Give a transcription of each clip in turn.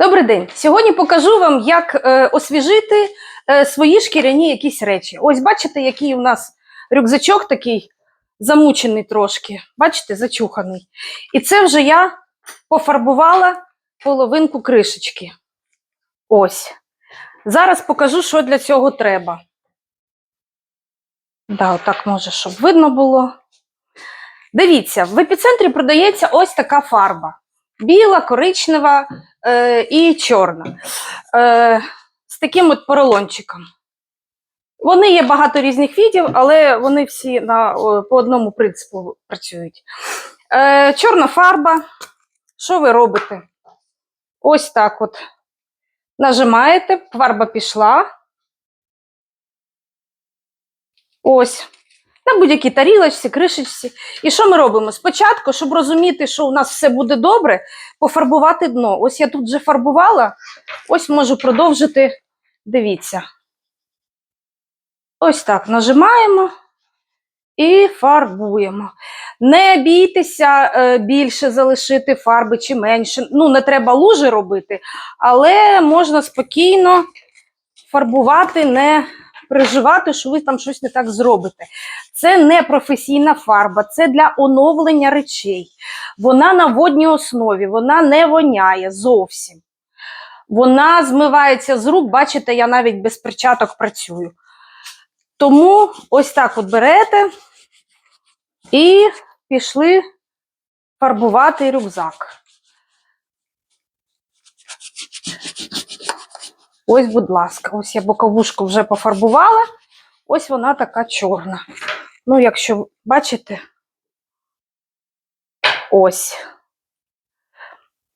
Добрий день. Сьогодні покажу вам, як е, освіжити е, свої шкіряні якісь речі. Ось бачите, який у нас рюкзачок такий замучений трошки. Бачите, зачуханий. І це вже я пофарбувала половинку кришечки. Ось. Зараз покажу, що для цього треба. Да, отак може, щоб видно було. Дивіться, в епіцентрі продається ось така фарба. Біла, коричнева е, і чорна. Е, з таким от поролончиком. Вони є багато різних видів, але вони всі на, по одному принципу працюють. Е, чорна фарба. Що ви робите? Ось так от. Нажимаєте, фарба пішла. Ось. На будь-якій тарілочці, кришечці. І що ми робимо? Спочатку, щоб розуміти, що у нас все буде добре, пофарбувати дно. Ось я тут вже фарбувала, ось можу продовжити. Дивіться. Ось так нажимаємо і фарбуємо. Не бійтеся е, більше залишити фарби чи менше. Ну, не треба лужи робити, але можна спокійно фарбувати, не переживати, що ви там щось не так зробите. Це не професійна фарба, це для оновлення речей. Вона на водній основі, вона не воняє зовсім. Вона змивається з рук, бачите, я навіть без перчаток працюю. Тому ось так от берете і пішли фарбувати рюкзак. Ось, будь ласка, ось я боковушку вже пофарбувала. Ось вона така чорна. Ну, якщо бачите, ось.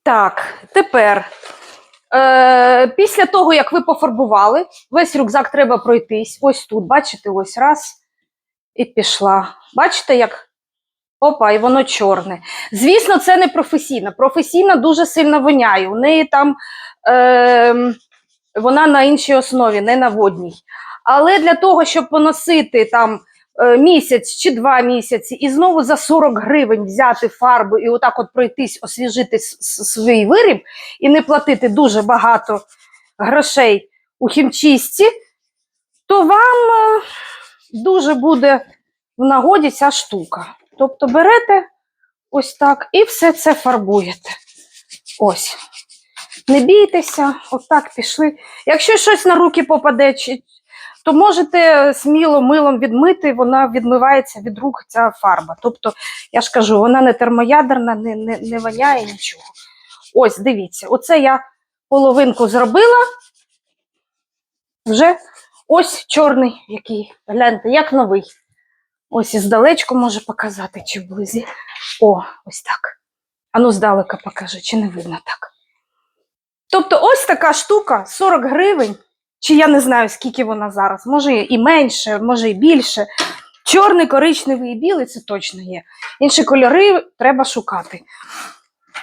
Так, тепер, е, після того, як ви пофарбували, весь рюкзак треба пройтись. Ось тут, бачите, ось раз і пішла. Бачите, як? Опа, і воно чорне. Звісно, це не професійна. Професійна дуже сильно воняє. У неї там е, вона на іншій основі, не на водній. Але для того, щоб поносити там е, місяць чи два місяці, і знову за 40 гривень взяти фарбу і отак от пройтись, освіжити свій виріб і не платити дуже багато грошей у хімчистці, то вам е, дуже буде в нагоді ця штука. Тобто берете ось так і все це фарбуєте. Ось. Не бійтеся, отак пішли. Якщо щось на руки попаде, то можете сміло милом відмити, вона відмивається від рук ця фарба. Тобто, я ж кажу, вона не термоядерна, не, не, не воняє нічого. Ось, дивіться, оце я половинку зробила. Вже ось чорний, який. Гляньте, як новий. Ось іздалечку може показати, чи вблизі. О, ось так. Ану, здалека покажи, чи не видно так. Тобто, ось така штука 40 гривень, чи я не знаю, скільки вона зараз, може і менше, може і більше. Чорний, коричневий і білий це точно є. Інші кольори треба шукати.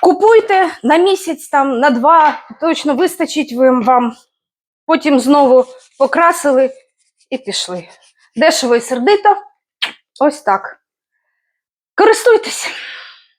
Купуйте на місяць, там, на два, точно вистачить вам. Потім знову покрасили і пішли. Дешево і сердито. Ось так. Користуйтесь.